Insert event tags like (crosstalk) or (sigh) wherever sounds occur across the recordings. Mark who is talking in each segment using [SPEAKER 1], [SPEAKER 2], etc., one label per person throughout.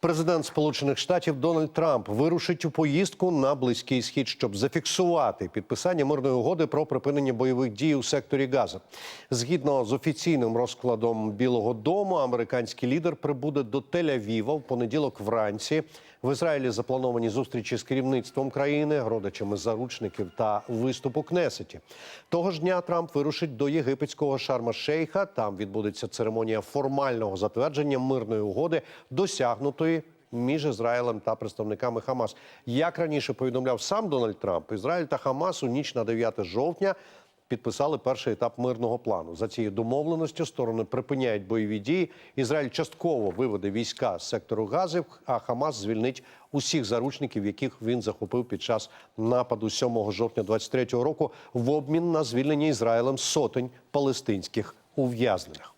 [SPEAKER 1] Президент Сполучених Штатів Дональд Трамп вирушить у поїздку на близький схід, щоб зафіксувати підписання мирної угоди про припинення бойових дій у секторі Газа. Згідно з офіційним розкладом Білого Дому, американський лідер прибуде до Тель-Авіва в понеділок вранці. В Ізраїлі заплановані зустрічі з керівництвом країни, родичами заручників та виступ у Кнесеті. Того ж дня Трамп вирушить до єгипетського Шарма-Шейха. Там відбудеться церемонія формального затвердження мирної угоди, досягнутої між Ізраїлем та представниками Хамас. Як раніше повідомляв сам Дональд Трамп, Ізраїль та Хамас у ніч на 9 жовтня підписали перший етап мирного плану. За цією домовленістю сторони припиняють бойові дії. Ізраїль частково виведе війська з сектору Гази, а Хамас звільнить усіх заручників, яких він захопив під час нападу 7 жовтня 23 року в обмін на звільнення Ізраїлем сотень палестинських ув'язнених.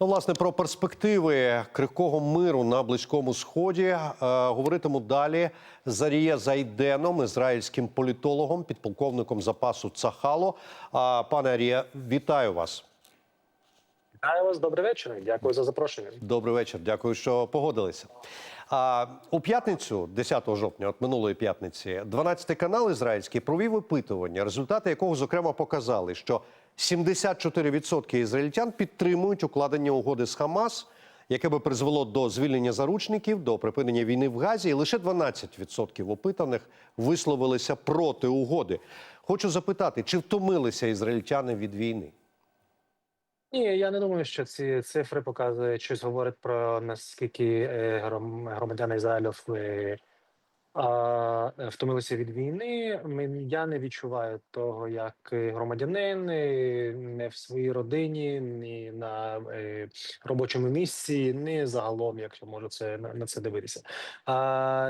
[SPEAKER 1] Ну, власне, про перспективи крихкого миру на близькому сході е, говоритиму далі Зарія Зайденом, ізраїльським політологом, підполковником запасу Цахало. А, пане Арія, вітаю вас.
[SPEAKER 2] Вітаю вас, добрий вечір. Дякую за запрошення.
[SPEAKER 1] Добрий вечір. Дякую, що погодилися. А у п'ятницю, 10 жовтня, от минулої п'ятниці, 12 канал ізраїльський провів опитування, результати якого зокрема показали, що 74% ізраїльтян підтримують укладення угоди з Хамас, яке би призвело до звільнення заручників, до припинення війни в Газі, і лише 12% опитаних висловилися проти угоди. Хочу запитати, чи втомилися ізраїльтяни від війни?
[SPEAKER 2] Ні, я не думаю, що ці цифри показують щось говорить про наскільки е, громадяни Ізраїлю е, втомилися від війни. Я не відчуваю того, як е, громадянин е, не в своїй родині, ні на е, робочому місці, ні загалом, якщо можу це на, це дивитися. А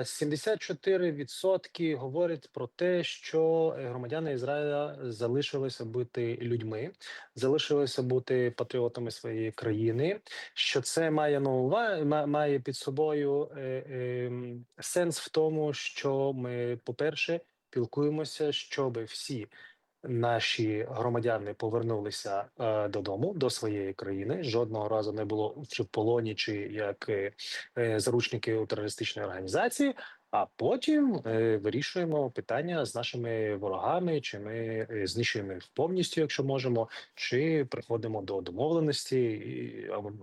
[SPEAKER 2] 74% говорять про те, що е, громадяни Ізраїля залишилися бути людьми, залишилися бути патріотами своєї країни. Що це має на увазі, має під собою е, е, сенс в тому, що ми, по-перше, пілкуємося, щоб всі наші громадяни повернулися е, додому до своєї країни. Жодного разу не було чи в полоні, чи як е, заручники у терористичної організації. А потім е, вирішуємо питання з нашими ворогами, чи ми е, знищуємо їх повністю, якщо можемо, чи приходимо до домовленості,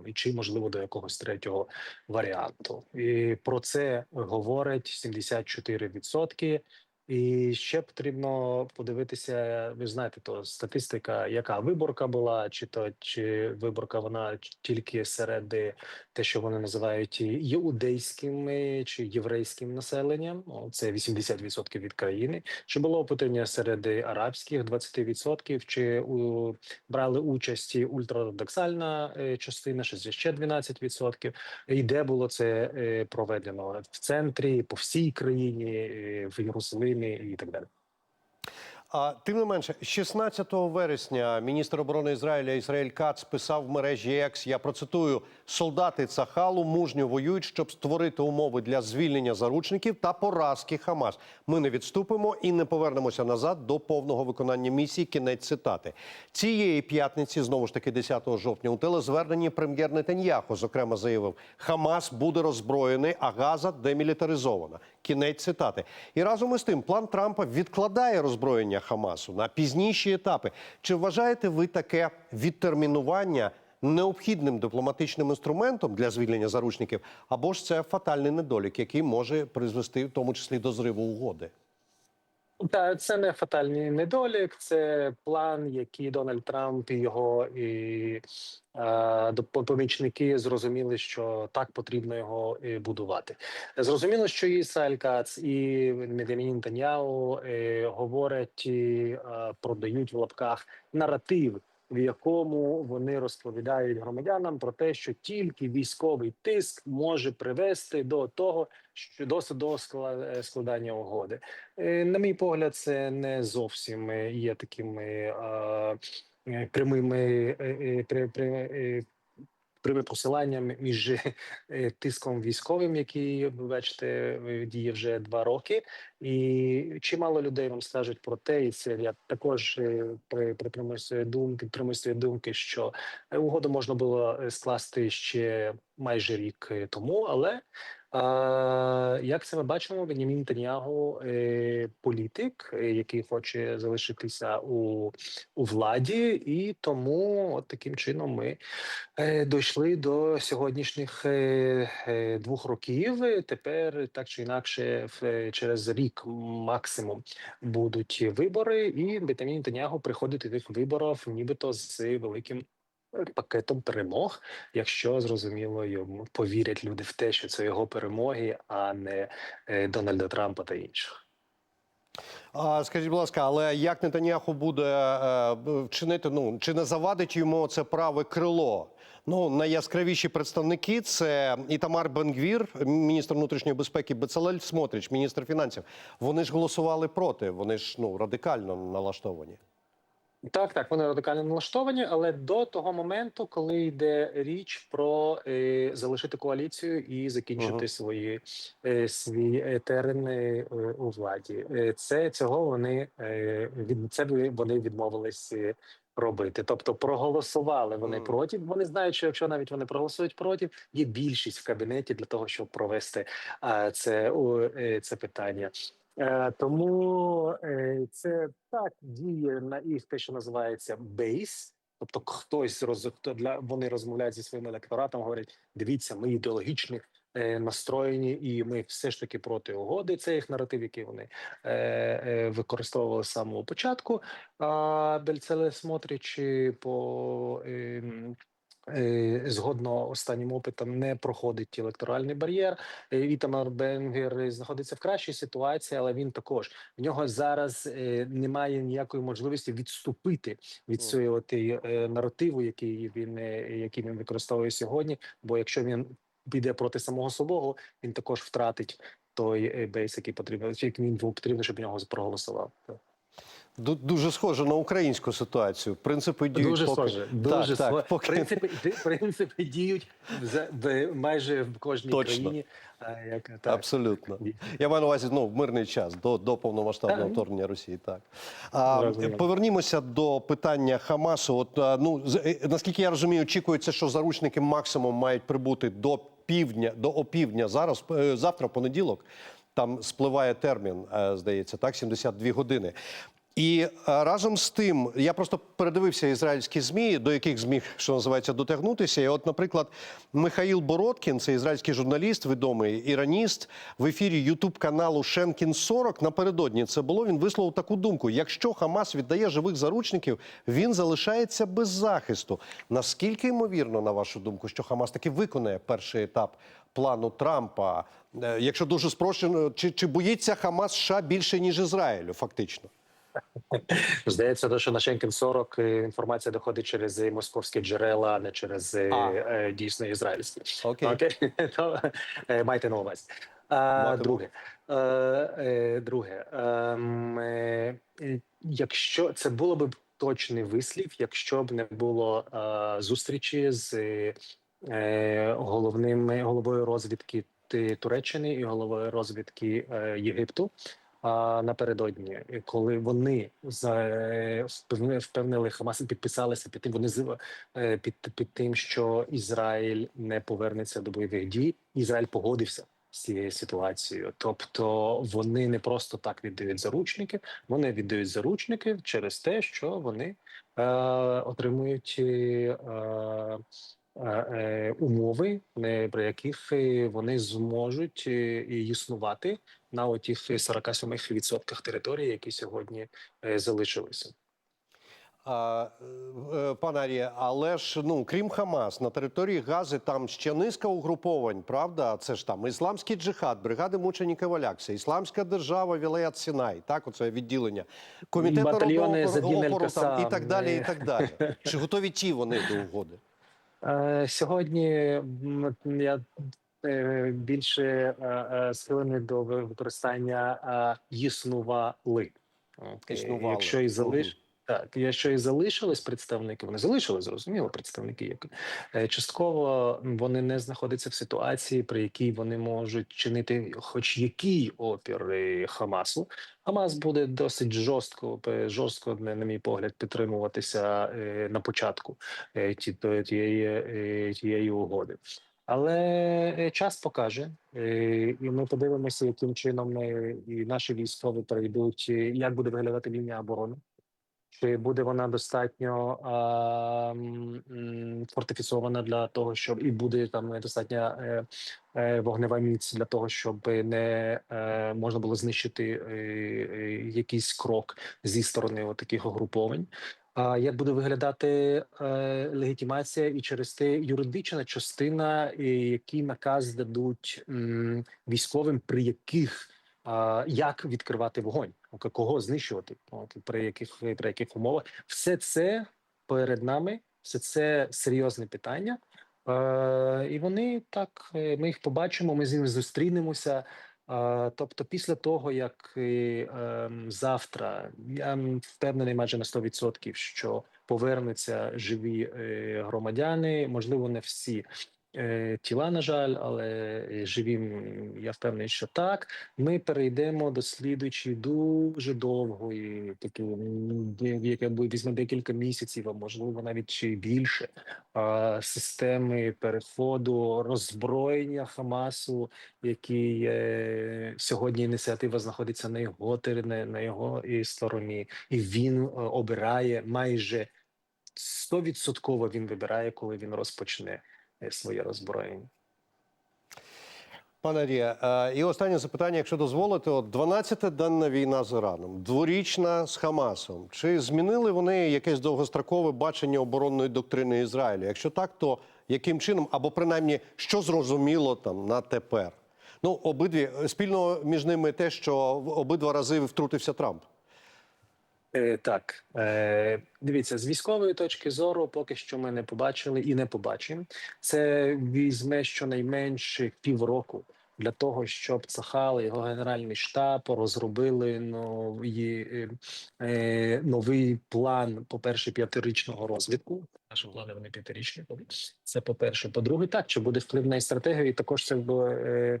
[SPEAKER 2] і, чи можливо до якогось третього варіанту. І про це говорять 74%. І ще потрібно подивитися. Ви знаєте, то статистика, яка виборка була, чи то чи виборка вона тільки серед те, що вони називають іудейським е, чи єврейським населенням. О, Це 80% від країни. Чи було опитання серед арабських 20%, чи у, брали участь і ультраортодоксальна е, частина, ще 12%. І де було це е, проведено в центрі, по всій країні, е, в Єрусалимі і так далі.
[SPEAKER 1] А тим не менше, 16 вересня міністр оборони Ізраїля Ізраїль Кац писав в мережі X, я процитую: солдати Цахалу мужньо воюють, щоб створити умови для звільнення заручників та поразки Хамас. Ми не відступимо і не повернемося назад до повного виконання місії. Кінець цитати цієї п'ятниці, знову ж таки, 10 жовтня, у телезверненні прем'єр Нетаньяху зокрема заявив, Хамас буде роззброєний, а Газа демілітаризована. Кінець цитати. І разом із тим, план Трампа відкладає роззброєння Хамасу на пізніші етапи. Чи вважаєте ви таке відтермінування необхідним дипломатичним інструментом для звільнення заручників, або ж це фатальний недолік, який може призвести в тому числі до зриву угоди?
[SPEAKER 2] Та це не фатальний недолік, це план, який Дональд Трамп і його і е, помічники зрозуміли, що так потрібно його і будувати. Зрозуміло, що і Ісраїль і Медемін Таньяу е, говорять, і, е, продають в лапках наратив. В якому вони розповідають громадянам про те, що тільки військовий тиск може привести до того, що досить до е, складання угоди. Е, На мій погляд, це не зовсім е, є такими прямими пряме посилання між е, тиском військовим, який бачите, е, діє вже два роки, і чимало людей вам скажуть про те, і це я також е, при притримую своєї думки, своєї думки, що угоду можна було скласти ще майже рік тому, але як це ми бачимо, Бенямін Нетаньягу е, політик, е, який хоче залишитися у, у владі, і тому от таким чином ми е, дійшли до сьогоднішніх двох років. Тепер так чи інакше, через рік максимум будуть вибори, і Бенямін Нетаньягу приходить до тих виборів, нібито з великим. Е, Пакетом перемог, якщо зрозуміло йому повірять люди в те, що це його перемоги, а не е, Дональда Трампа та інших.
[SPEAKER 1] Скажіть, будь ласка, але як Нетаньяху буде е, вчинити? Ну чи не завадить йому це праве крило? Ну найяскравіші представники це Ітамар Бенгвір, міністр внутрішньої безпеки, Бецалель Смотрич, міністр фінансів. Вони ж голосували проти. Вони ж ну радикально налаштовані.
[SPEAKER 2] Так, так, вони радикально налаштовані, але до того моменту, коли йде річ про е, залишити коаліцію і закінчити
[SPEAKER 1] Мгм.
[SPEAKER 2] свої е, свій е, терен е, у владі, Е, це цього вони е, від це вони відмовились. е, Робити, тобто проголосували вони
[SPEAKER 1] Мгм.
[SPEAKER 2] проти. Вони знають, що якщо навіть вони проголосують проти, є більшість в кабінеті для того, щоб провести а, це, е, це питання. Е, тому е, це так діє на їх те, що називається бейс. Тобто хтось роз хто для вони розмовляють зі своїм електоратом, говорять: дивіться, ми ідеологічні е, настроєні, і ми все ж таки проти угоди. Це їх наратив, який вони е, е, використовували з самого початку. А Бельцеле Смотрич е, по е, згодно останнім опитам не проходить електоральний бар'єр. Е, Ітамар Бенгер знаходиться в кращій ситуації, але він також в нього зараз е, немає ніякої можливості відступити від е, наративу, який він е, який він використовує сьогодні. Бо якщо він піде проти самого собого, він також втратить той е, бейс, який потрібен, який він був потрібно, щоб нього проголосував.
[SPEAKER 1] Ду- Дуже схоже на українську ситуацію. Принципи діють
[SPEAKER 2] Дуже
[SPEAKER 1] поки...
[SPEAKER 2] схоже. Дуже
[SPEAKER 1] так,
[SPEAKER 2] схоже.
[SPEAKER 1] поки-
[SPEAKER 2] Принципи, принципи діють в, в майже в кожній
[SPEAKER 1] Точно.
[SPEAKER 2] країні. А, як, так.
[SPEAKER 1] Абсолютно. Я маю на увазі ну, в мирний час до, до повномасштабного
[SPEAKER 2] Так.
[SPEAKER 1] вторгнення Росії. Так а, повернімося до питання Хамасу. От ну е, наскільки я розумію, очікується, що заручники максимум мають прибути до півдня, до опівдня. Зараз е, завтра, понеділок, там спливає термін, е, здається, так 72 години. І е, разом з тим, я просто передивився ізраїльські змі, до яких зміг, що називається, дотягнутися. І от, наприклад, Михаїл Бородкін, це ізраїльський журналіст, відомий іраніст, в ефірі Ютуб каналу Шенкін 40 напередодні це було. Він висловив таку думку: якщо Хамас віддає живих заручників, він залишається без захисту. Наскільки ймовірно, на вашу думку, що Хамас таки виконає перший етап плану Трампа? Е, Якщо дуже спрощено, чи, чи боїться Хамас США більше ніж Ізраїлю, фактично?
[SPEAKER 2] Здається, те, що на Шенкен 40 е, інформація доходить через е, московські джерела, а не через е,
[SPEAKER 1] А.
[SPEAKER 2] дійсно ізраїльські.
[SPEAKER 1] Окей.
[SPEAKER 2] Окей, (laughs) То, майте на увазі. А, друге, друге, ем, якщо це було б точний вислів, якщо б не було зустрічі з е, головним головою розвідки Туреччини і головою розвідки Єгипту. Напередодні, коли вони за е, впевнили, Хамас і підписалися під тим, вони е, під, під тим, що Ізраїль не повернеться до бойових дій. Ізраїль погодився з цією ситуацією. Тобто вони не просто так віддають заручники, вони віддають заручники через те, що вони е, отримують е, умови, не при яких е, вони зможуть е, існувати на отих 47% території, які сьогодні е, залишилися.
[SPEAKER 1] А, е, е, пане Арія, але ж ну крім Хамас, на території Гази там ще низка угруповань, правда? Це ж там ісламський джихад, бригади мучеників Валякса, Ісламська держава Вілаят Сінай, так, оце відділення, комітет народного опору, там, і так далі. І
[SPEAKER 2] е.
[SPEAKER 1] так далі. Чи готові ті вони до угоди?
[SPEAKER 2] Е, Сьогодні я е, більше е, схилений до ви- використання існували.
[SPEAKER 1] Існували.
[SPEAKER 2] Якщо і залиш. Так, якщо і залишились представники, вони залишились, зрозуміло, представники, як е, частково вони не знаходяться в ситуації, при якій вони можуть чинити хоч який опір е, Хамасу. Хамас буде досить жорстко, жорстко, на, мій погляд, підтримуватися е, на початку тієї, тієї угоди. Але час покаже, і ми подивимося, яким чином і наші військові перейдуть, е, як буде виглядати лінія оборони. Чи буде вона достатньо м, фортифіцована для того, щоб і буде там достатня е, е, вогнева міць для того, щоб не е, можна було знищити е, е, якийсь крок зі сторони таких угруповань? А як буде виглядати е, легітимація і через те юридична частина, який наказ дадуть м, військовим, при яких а, як відкривати вогонь, кого знищувати, от, при яких при яких умовах, все це перед нами, все це серйозне питання. Е, і вони так, е, ми їх побачимо, ми з ними зустрінемося. Е, тобто, після того, як ем, завтра я впевнений майже на 100%, що повернуться живі е, громадяни, можливо, не всі тіла, на жаль, але е, живі я впевнений, що так. Ми перейдемо до слідуючої дуже довгої, таки яка буде візьме декілька місяців, а можливо навіть чи більше системи переходу роззброєння Хамасу, е, сьогодні ініціатива знаходиться на його тери- на його стороні, і він е, обирає майже стовідсотково він вибирає, коли він розпочне е, своє роззброєння.
[SPEAKER 1] Пане Рія, е, і останнє запитання, якщо дозволите, от 12-денна війна з Іраном, дворічна з Хамасом. Чи змінили вони якесь довгострокове бачення оборонної доктрини Ізраїлю? Якщо так, то яким чином, або принаймні, що зрозуміло там на тепер? Ну, обидві спільно між ними те, що обидва рази втрутився Трамп.
[SPEAKER 2] Е, так, е, дивіться, з військової точки зору, поки що ми не побачили і не побачимо. Це візьме щонайменше півроку для того, щоб Цахал його генеральний штаб розробили нові, е, е, новий план, по-перше, п'ятирічного розвитку. Наші плани вони п'ятирічні. Це по-перше. По-друге, так, чи буде вплив на стратегію, і також це б, е, Е,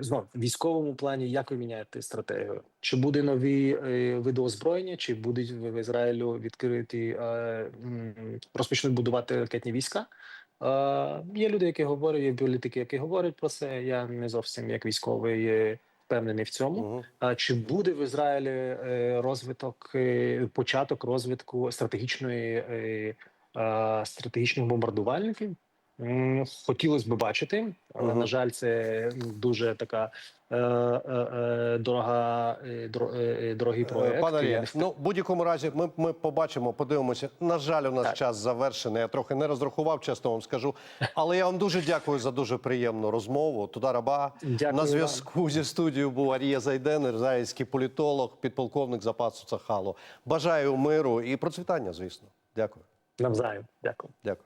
[SPEAKER 2] знов військовому плані, як ви міняєте стратегію? Чи буде нові е, види озброєння, чи будуть в Ізраїлю відкриті е, розпочнуть будувати ракетні війська? Е, є люди, які говорять, є політики, які говорять про це. Я не зовсім як військовий е, впевнений в цьому. А чи буде в Ізраїлі е, розвиток, е, початок розвитку стратегічної е, е, стратегічних бомбардувальників? Хотілося б бачити, але на жаль, це дуже така е, е, е, дорога, е, дорогий проект.
[SPEAKER 1] Пане Рія, ну в будь-якому разі, ми, ми побачимо, подивимося. На жаль, у нас
[SPEAKER 2] Так.
[SPEAKER 1] час завершений. Я трохи не розрахував, чесно вам скажу. Але я вам дуже дякую за дуже приємну розмову. Туда раба
[SPEAKER 2] Дякую
[SPEAKER 1] на зв'язку зі студією був Арія Зайден, ізраїльський політолог, підполковник запасу Цахалу. Бажаю миру і процвітання, звісно. Дякую.
[SPEAKER 2] навзаєм. Дякую.
[SPEAKER 1] Дякую.